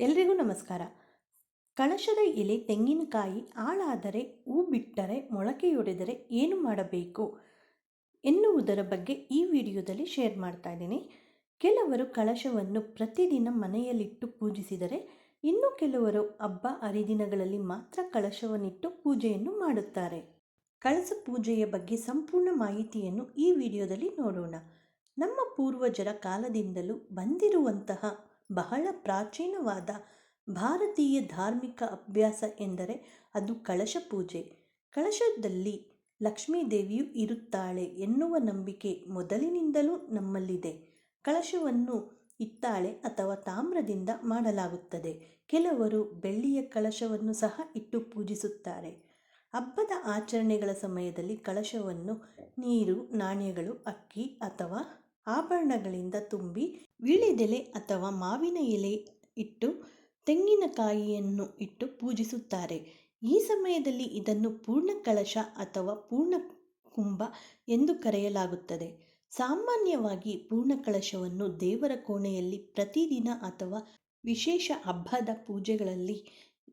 ಎಲ್ರಿಗೂ ನಮಸ್ಕಾರ. ಕಳಶದ ಎಲೆ ತೆಂಗಿನಕಾಯಿ ಹಾಳಾದರೆ ಹೂ ಬಿಟ್ಟರೆ ಮೊಳಕೆಯೊಡೆದರೆ ಏನು ಮಾಡಬೇಕು ಎನ್ನುವುದರ ಬಗ್ಗೆ ಈ ವಿಡಿಯೋದಲ್ಲಿ ಶೇರ್ ಮಾಡ್ತಾ ಇದ್ದೀನಿ. ಕೆಲವರು ಕಳಶವನ್ನು ಪ್ರತಿದಿನ ಮನೆಯಲ್ಲಿಟ್ಟು ಪೂಜಿಸಿದರೆ, ಇನ್ನು ಕೆಲವರು ಹಬ್ಬ ಹರಿದಿನಗಳಲ್ಲಿ ಮಾತ್ರ ಕಳಶವನ್ನಿಟ್ಟು ಪೂಜೆಯನ್ನು ಮಾಡುತ್ತಾರೆ. ಕಳಸ ಪೂಜೆಯ ಬಗ್ಗೆ ಸಂಪೂರ್ಣ ಮಾಹಿತಿಯನ್ನು ಈ ವಿಡಿಯೋದಲ್ಲಿ ನೋಡೋಣ. ನಮ್ಮ ಪೂರ್ವಜರ ಕಾಲದಿಂದಲೂ ಬಂದಿರುವಂತಹ ಬಹಳ ಪ್ರಾಚೀನವಾದ ಭಾರತೀಯ ಧಾರ್ಮಿಕ ಅಭ್ಯಾಸ ಎಂದರೆ ಅದು ಕಳಶ ಪೂಜೆ. ಕಳಶದಲ್ಲಿ ಲಕ್ಷ್ಮೀದೇವಿಯು ಇರುತ್ತಾಳೆ ಎನ್ನುವ ನಂಬಿಕೆ ಮೊದಲಿನಿಂದಲೂ ನಮ್ಮಲ್ಲಿದೆ. ಕಳಶವನ್ನು ಇತ್ತಾಳೆ ಅಥವಾ ತಾಮ್ರದಿಂದ ಮಾಡಲಾಗುತ್ತದೆ. ಕೆಲವರು ಬೆಳ್ಳಿಯ ಕಳಶವನ್ನು ಸಹ ಇಟ್ಟು ಪೂಜಿಸುತ್ತಾರೆ. ಹಬ್ಬದ ಆಚರಣೆಗಳ ಸಮಯದಲ್ಲಿ ಕಳಶವನ್ನು ನೀರು, ನಾಣ್ಯಗಳು, ಅಕ್ಕಿ ಅಥವಾ ಆಭರಣಗಳಿಂದ ತುಂಬಿ ವೀಳ್ಯದೆಲೆ ಅಥವಾ ಮಾವಿನ ಎಲೆ ಇಟ್ಟು ತೆಂಗಿನಕಾಯಿಯನ್ನು ಇಟ್ಟು ಪೂಜಿಸುತ್ತಾರೆ. ಈ ಸಮಯದಲ್ಲಿ ಇದನ್ನು ಪೂರ್ಣ ಕಳಶ ಅಥವಾ ಪೂರ್ಣ ಕುಂಭ ಎಂದು ಕರೆಯಲಾಗುತ್ತದೆ. ಸಾಮಾನ್ಯವಾಗಿ ಪೂರ್ಣ ಕಳಶವನ್ನು ದೇವರ ಕೋಣೆಯಲ್ಲಿ ಪ್ರತಿದಿನ ಅಥವಾ ವಿಶೇಷ ಹಬ್ಬದ ಪೂಜೆಗಳಲ್ಲಿ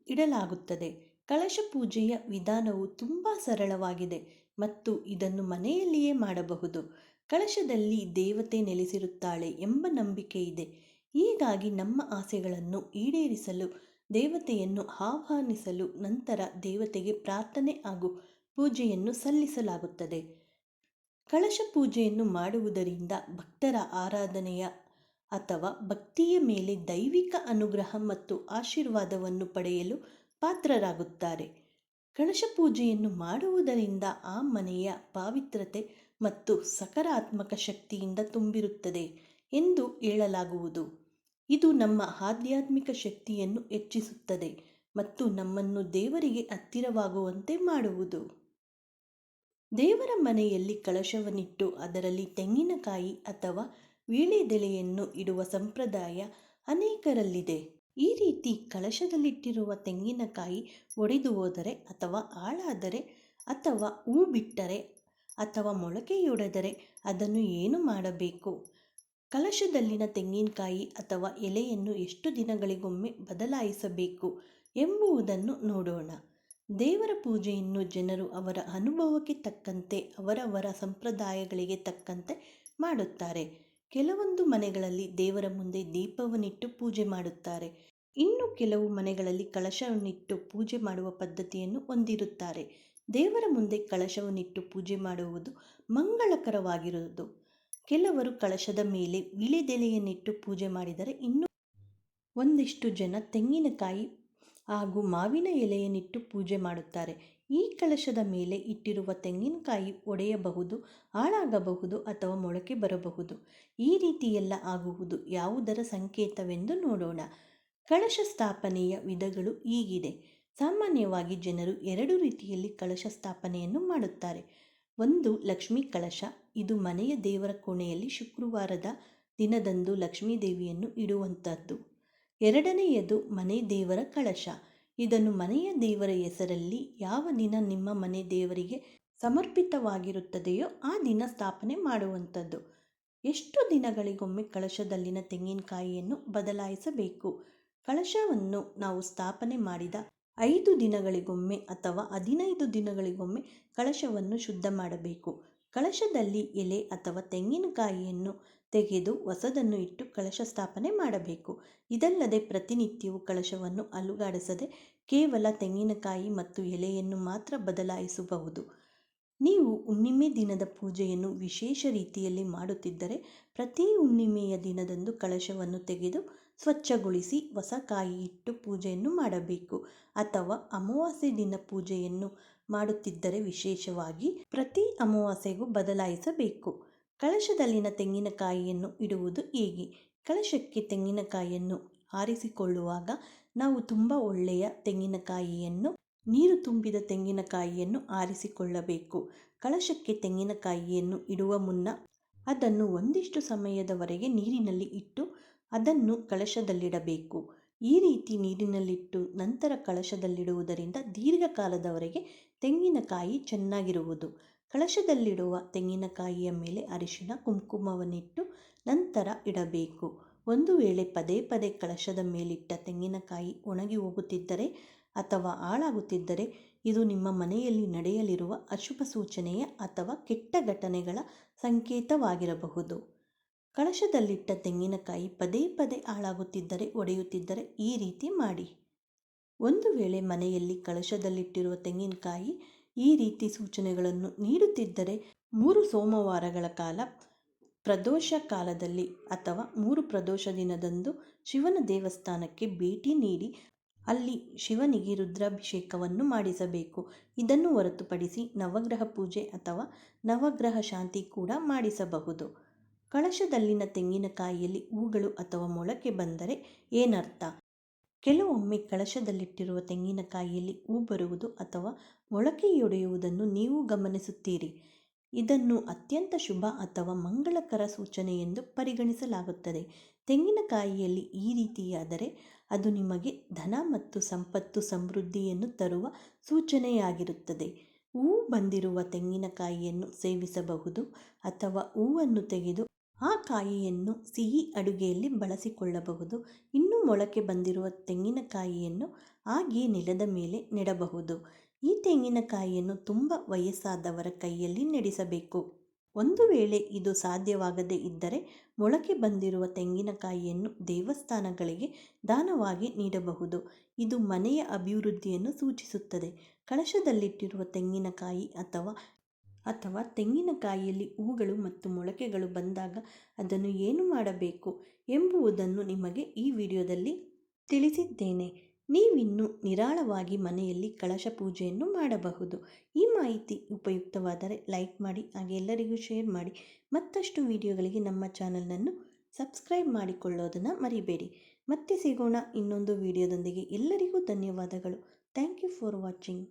ಇಡಲಾಗುತ್ತದೆ. ಕಳಶ ಪೂಜೆಯ ವಿಧಾನವು ತುಂಬ ಸರಳವಾಗಿದೆ ಮತ್ತು ಇದನ್ನು ಮನೆಯಲ್ಲಿಯೇ ಮಾಡಬಹುದು. ಕಳಶದಲ್ಲಿ ದೇವತೆ ನೆಲೆಸಿರುತ್ತಾಳೆ ಎಂಬ ನಂಬಿಕೆ ಇದೆ. ಹೀಗಾಗಿ ನಮ್ಮ ಆಸೆಗಳನ್ನು ಈಡೇರಿಸಲು, ದೇವತೆಯನ್ನು ಆಹ್ವಾನಿಸಲು ನಂತರ ದೇವತೆಗೆ ಪ್ರಾರ್ಥನೆ ಹಾಗೂ ಪೂಜೆಯನ್ನು ಸಲ್ಲಿಸಲಾಗುತ್ತದೆ. ಕಳಶ ಪೂಜೆಯನ್ನು ಮಾಡುವುದರಿಂದ ಭಕ್ತರ ಆರಾಧನೆಯ ಅಥವಾ ಭಕ್ತಿಯ ಮೇಲೆ ದೈವಿಕ ಅನುಗ್ರಹ ಮತ್ತು ಆಶೀರ್ವಾದವನ್ನು ಪಡೆಯಲು ಪಾತ್ರರಾಗುತ್ತಾರೆ. ಕಳಶ ಪೂಜೆಯನ್ನು ಮಾಡುವುದರಿಂದ ಆ ಮನೆಯ ಪಾವಿತ್ರತೆ ಮತ್ತು ಸಕಾರಾತ್ಮಕ ಶಕ್ತಿಯಿಂದ ತುಂಬಿರುತ್ತದೆ ಎಂದು ಹೇಳಲಾಗುವುದು. ಇದು ನಮ್ಮ ಆಧ್ಯಾತ್ಮಿಕ ಶಕ್ತಿಯನ್ನು ಹೆಚ್ಚಿಸುತ್ತದೆ ಮತ್ತು ನಮ್ಮನ್ನು ದೇವರಿಗೆ ಹತ್ತಿರವಾಗುವಂತೆ ಮಾಡುವುದು. ದೇವರ ಮನೆಯಲ್ಲಿ ಕಳಶವನ್ನಿಟ್ಟು ಅದರಲ್ಲಿ ತೆಂಗಿನಕಾಯಿ ಅಥವಾ ವೀಳೆದೆಲೆಯನ್ನು ಇಡುವ ಸಂಪ್ರದಾಯ ಅನೇಕರಲ್ಲಿದೆ. ಈ ರೀತಿ ಕಳಶದಲ್ಲಿಟ್ಟಿರುವ ತೆಂಗಿನಕಾಯಿ ಒಡೆದು ಹೋದರೆ ಅಥವಾ ಹಾಳಾದರೆ ಅಥವಾ ಹೂ ಬಿಟ್ಟರೆ ಅಥವಾ ಮೊಳಕೆಯೊಡೆದರೆ ಅದನ್ನು ಏನು ಮಾಡಬೇಕು? ಕಲಶದಲ್ಲಿನ ತೆಂಗಿನಕಾಯಿ ಅಥವಾ ಎಲೆಯನ್ನು ಎಷ್ಟು ದಿನಗಳಿಗೊಮ್ಮೆ ಬದಲಾಯಿಸಬೇಕು ಎಂಬುದನ್ನು ನೋಡೋಣ. ದೇವರ ಪೂಜೆಯನ್ನು ಜನರು ಅವರ ಅನುಭವಕ್ಕೆ ತಕ್ಕಂತೆ, ಅವರವರ ಸಂಪ್ರದಾಯಗಳಿಗೆ ತಕ್ಕಂತೆ ಮಾಡುತ್ತಾರೆ. ಕೆಲವೊಂದು ಮನೆಗಳಲ್ಲಿ ದೇವರ ಮುಂದೆ ದೀಪವನ್ನಿಟ್ಟು ಪೂಜೆ ಮಾಡುತ್ತಾರೆ. ಇನ್ನು ಕೆಲವು ಮನೆಗಳಲ್ಲಿ ಕಳಶವನ್ನಿಟ್ಟು ಪೂಜೆ ಮಾಡುವ ಪದ್ಧತಿಯನ್ನು ಹೊಂದಿರುತ್ತಾರೆ. ದೇವರ ಮುಂದೆ ಕಳಶವನ್ನಿಟ್ಟು ಪೂಜೆ ಮಾಡುವುದು ಮಂಗಳಕರವಾಗಿರುವುದು. ಕೆಲವರು ಕಳಶದ ಮೇಲೆ ವಿಳೆದೆಲೆಯನ್ನಿಟ್ಟು ಪೂಜೆ ಮಾಡಿದರೆ ಇನ್ನು ಒಂದಿಷ್ಟು ಜನ ತೆಂಗಿನಕಾಯಿ ಹಾಗೂ ಮಾವಿನ ಎಲೆಯನ್ನಿಟ್ಟು ಪೂಜೆ ಮಾಡುತ್ತಾರೆ. ಈ ಕಳಶದ ಮೇಲೆ ಇಟ್ಟಿರುವ ತೆಂಗಿನಕಾಯಿ ಒಡೆಯಬಹುದು, ಹಾಳಾಗಬಹುದು ಅಥವಾ ಮೊಳಕೆ ಬರಬಹುದು. ಈ ರೀತಿಯೆಲ್ಲ ಆಗುವುದು ಯಾವುದರ ಸಂಕೇತವೆಂದು ನೋಡೋಣ. ಕಳಶ ಸ್ಥಾಪನೆಯ ವಿಧಗಳು ಹೀಗಿದೆ. ಸಾಮಾನ್ಯವಾಗಿ ಜನರು ಎರಡು ರೀತಿಯಲ್ಲಿ ಕಳಶ ಸ್ಥಾಪನೆಯನ್ನು ಮಾಡುತ್ತಾರೆ. ಒಂದು, ಲಕ್ಷ್ಮೀ ಕಳಶ. ಇದು ಮನೆಯ ದೇವರ ಕೋಣೆಯಲ್ಲಿ ಶುಕ್ರವಾರದ ದಿನದಂದು ಲಕ್ಷ್ಮೀ ದೇವಿಯನ್ನು ಇಡುವಂಥದ್ದು ಎರಡನೆಯದು, ಮನೆ ದೇವರ ಕಳಶ. ಇದನ್ನು ಮನೆಯ ದೇವರ ಹೆಸರಲ್ಲಿ ಯಾವ ದಿನ ನಿಮ್ಮ ಮನೆ ದೇವರಿಗೆ ಸಮರ್ಪಿತವಾಗಿರುತ್ತದೆಯೋ ಆ ದಿನ ಸ್ಥಾಪನೆ ಮಾಡುವಂಥದ್ದು ಎಷ್ಟು ದಿನಗಳಿಗೊಮ್ಮೆ ಕಳಶದಲ್ಲಿನ ತೆಂಗಿನಕಾಯಿಯನ್ನು ಬದಲಾಯಿಸಬೇಕು? ಕಳಶವನ್ನು ನಾವು ಸ್ಥಾಪನೆ ಮಾಡಿದ ಐದು ದಿನಗಳಿಗೊಮ್ಮೆ ಅಥವಾ ಹದಿನೈದು ದಿನಗಳಿಗೊಮ್ಮೆ ಕಳಶವನ್ನು ಶುದ್ಧ ಮಾಡಬೇಕು. ಕಳಶದಲ್ಲಿ ಎಲೆ ಅಥವಾ ತೆಂಗಿನಕಾಯಿಯನ್ನು ತೆಗೆದು ಹೊಸದನ್ನು ಇಟ್ಟು ಕಳಶ ಸ್ಥಾಪನೆ ಮಾಡಬೇಕು. ಇದಲ್ಲದೆ ಪ್ರತಿನಿತ್ಯವೂ ಕಳಶವನ್ನು ಅಲುಗಾಡಿಸದೆ ಕೇವಲ ತೆಂಗಿನಕಾಯಿ ಮತ್ತು ಎಲೆಯನ್ನು ಮಾತ್ರ ಬದಲಾಯಿಸಬಹುದು. ನೀವು ಹುಣ್ಣಿಮೆ ದಿನದ ಪೂಜೆಯನ್ನು ವಿಶೇಷ ರೀತಿಯಲ್ಲಿ ಮಾಡುತ್ತಿದ್ದರೆ ಪ್ರತಿ ಹುಣ್ಣಿಮೆಯ ದಿನದಂದು ಕಳಶವನ್ನು ತೆಗೆದು ಸ್ವಚ್ಛಗೊಳಿಸಿ ಹೊಸ ಕಾಯಿ ಇಟ್ಟು ಪೂಜೆಯನ್ನು ಮಾಡಬೇಕು. ಅಥವಾ ಅಮಾವಾಸ್ಯೆ ದಿನ ಪೂಜೆಯನ್ನು ಮಾಡುತ್ತಿದ್ದರೆ ವಿಶೇಷವಾಗಿ ಪ್ರತಿ ಅಮಾವಾಸ್ಯೆಗೂ ಬದಲಾಯಿಸಬೇಕು. ಕಳಶದಲ್ಲಿನ ತೆಂಗಿನಕಾಯಿಯನ್ನು ಇಡುವುದು ಹೇಗೆ? ಕಳಶಕ್ಕೆ ತೆಂಗಿನಕಾಯಿಯನ್ನು ಆರಿಸಿಕೊಳ್ಳುವಾಗ ನಾವು ತುಂಬ ಒಳ್ಳೆಯ ತೆಂಗಿನಕಾಯಿಯನ್ನು ನೀರು ತುಂಬಿದ ತೆಂಗಿನಕಾಯಿಯನ್ನು ಆರಿಸಿಕೊಳ್ಳಬೇಕು. ಕಳಶಕ್ಕೆ ತೆಂಗಿನಕಾಯಿಯನ್ನು ಇಡುವ ಮುನ್ನ ಅದನ್ನು ಒಂದಿಷ್ಟು ಸಮಯದವರೆಗೆ ನೀರಿನಲ್ಲಿ ಇಟ್ಟು ಅದನ್ನು ಕಳಶದಲ್ಲಿಡಬೇಕು. ಈ ರೀತಿ ನೀರಿನಲ್ಲಿಟ್ಟು ನಂತರ ಕಳಶದಲ್ಲಿಡುವುದರಿಂದ ದೀರ್ಘಕಾಲದವರೆಗೆ ತೆಂಗಿನಕಾಯಿ ಚೆನ್ನಾಗಿರುವುದು. ಕಳಶದಲ್ಲಿಡುವ ತೆಂಗಿನಕಾಯಿಯ ಮೇಲೆ ಅರಿಶಿನ ಕುಂಕುಮವನ್ನಿಟ್ಟು ನಂತರ ಇಡಬೇಕು. ಒಂದು ವೇಳೆ ಪದೇ ಪದೇ ಕಳಶದ ಮೇಲಿಟ್ಟ ತೆಂಗಿನಕಾಯಿ ಒಣಗಿ ಹೋಗುತ್ತಿದ್ದರೆ ಅಥವಾ ಹಾಳಾಗುತ್ತಿದ್ದರೆ ಇದು ನಿಮ್ಮ ಮನೆಯಲ್ಲಿ ನಡೆಯಲಿರುವ ಅಶುಭ ಸೂಚನೆಯ ಅಥವಾ ಕೆಟ್ಟ ಘಟನೆಗಳ ಸಂಕೇತವಾಗಿರಬಹುದು. ಕಳಶದಲ್ಲಿಟ್ಟ ತೆಂಗಿನಕಾಯಿ ಪದೇ ಪದೇ ಹಾಳಾಗುತ್ತಿದ್ದರೆ ಒಡೆಯುತ್ತಿದ್ದರೆ ಈ ರೀತಿ ಮಾಡಿ. ಒಂದು ವೇಳೆ ಮನೆಯಲ್ಲಿ ಕಳಶದಲ್ಲಿಟ್ಟಿರುವ ತೆಂಗಿನಕಾಯಿ ಈ ರೀತಿ ಸೂಚನೆಗಳನ್ನು ನೀಡುತ್ತಿದ್ದರೆ ಮೂರು ಸೋಮವಾರಗಳ ಕಾಲ ಪ್ರದೋಷ ಕಾಲದಲ್ಲಿ ಅಥವಾ ಮೂರು ಪ್ರದೋಷ ದಿನದಂದು ಶಿವನ ದೇವಸ್ಥಾನಕ್ಕೆ ಭೇಟಿ ನೀಡಿ ಅಲ್ಲಿ ಶಿವನಿಗೆ ರುದ್ರಾಭಿಷೇಕವನ್ನು ಮಾಡಿಸಬೇಕು. ಇದನ್ನು ಹೊರತುಪಡಿಸಿ ನವಗ್ರಹ ಪೂಜೆ ಅಥವಾ ನವಗ್ರಹ ಶಾಂತಿ ಕೂಡ ಮಾಡಿಸಬಹುದು. ಕಳಶದಲ್ಲಿನ ತೆಂಗಿನಕಾಯಿಯಲ್ಲಿ ಹೂಗಳು ಅಥವಾ ಮೊಳಕೆ ಬಂದರೆ ಏನರ್ಥ? ಕೆಲವೊಮ್ಮೆ ಕಳಶದಲ್ಲಿಟ್ಟಿರುವ ತೆಂಗಿನಕಾಯಿಯಲ್ಲಿ ಹೂ ಬರುವುದು ಅಥವಾ ಮೊಳಕೆಯೊಡೆಯುವುದನ್ನು ನೀವು ಗಮನಿಸುತ್ತೀರಿ. ಇದನ್ನು ಅತ್ಯಂತ ಶುಭ ಅಥವಾ ಮಂಗಳಕರ ಸೂಚನೆ ಎಂದು ಪರಿಗಣಿಸಲಾಗುತ್ತದೆ. ತೆಂಗಿನಕಾಯಿಯಲ್ಲಿ ಈ ರೀತಿಯಾದರೆ ಅದು ನಿಮಗೆ ಧನ ಮತ್ತು ಸಂಪತ್ತು ಸಮೃದ್ಧಿಯನ್ನು ತರುವ ಸೂಚನೆಯಾಗಿರುತ್ತದೆ. ಹೂ ಬಂದಿರುವ ತೆಂಗಿನಕಾಯಿಯನ್ನು ಸೇವಿಸಬಹುದು ಅಥವಾ ಹೂವನ್ನು ತೆಗೆದು ಆ ಕಾಯಿಯನ್ನು ಸಿಹಿ ಅಡುಗೆಯಲ್ಲಿ ಬಳಸಿಕೊಳ್ಳಬಹುದು. ಇನ್ನೂ ಮೊಳಕೆ ಬಂದಿರುವ ತೆಂಗಿನಕಾಯಿಯನ್ನು ಹಾಗೆಯೇ ನೆಲದ ಮೇಲೆ ನೆಡಬಹುದು. ಈ ತೆಂಗಿನಕಾಯಿಯನ್ನು ತುಂಬ ವಯಸ್ಸಾದವರ ಕೈಯಲ್ಲಿ ನಡೆಸಬೇಕು. ಒಂದು ವೇಳೆ ಇದು ಸಾಧ್ಯವಾಗದೇ ಇದ್ದರೆ ಮೊಳಕೆ ಬಂದಿರುವ ತೆಂಗಿನಕಾಯಿಯನ್ನು ದೇವಸ್ಥಾನಗಳಿಗೆ ದಾನವಾಗಿ ನೀಡಬಹುದು. ಇದು ಮನೆಯ ಅಭಿವೃದ್ಧಿಯನ್ನು ಸೂಚಿಸುತ್ತದೆ. ಕಳಶದಲ್ಲಿಟ್ಟಿರುವ ತೆಂಗಿನಕಾಯಿ ಅಥವಾ ಅಥವಾ ತೆಂಗಿನಕಾಯಿಯಲ್ಲಿ ಹೂಗಳು ಮತ್ತು ಮೊಳಕೆಗಳು ಬಂದಾಗ ಅದನ್ನು ಏನು ಮಾಡಬೇಕು ಎಂಬುವುದನ್ನು ನಿಮಗೆ ಈ ವಿಡಿಯೋದಲ್ಲಿ ತಿಳಿಸಿದ್ದೇನೆ. ನೀವಿನ್ನು ನಿರಾಳವಾಗಿ ಮನೆಯಲ್ಲಿ ಕಳಶ ಪೂಜೆಯನ್ನು ಮಾಡಬಹುದು. ಈ ಮಾಹಿತಿ ಉಪಯುಕ್ತವಾದರೆ ಲೈಕ್ ಮಾಡಿ, ಹಾಗೆ ಎಲ್ಲರಿಗೂ ಶೇರ್ ಮಾಡಿ. ಮತ್ತಷ್ಟು ವಿಡಿಯೋಗಳಿಗೆ ನಮ್ಮ ಚಾನಲನ್ನು ಸಬ್ಸ್ಕ್ರೈಬ್ ಮಾಡಿಕೊಳ್ಳೋದನ್ನು ಮರಿಬೇಡಿ. ಮತ್ತೆ ಸಿಗೋಣ ಇನ್ನೊಂದು ವಿಡಿಯೋದೊಂದಿಗೆ. ಎಲ್ಲರಿಗೂ ಧನ್ಯವಾದಗಳು. Thank you for watching.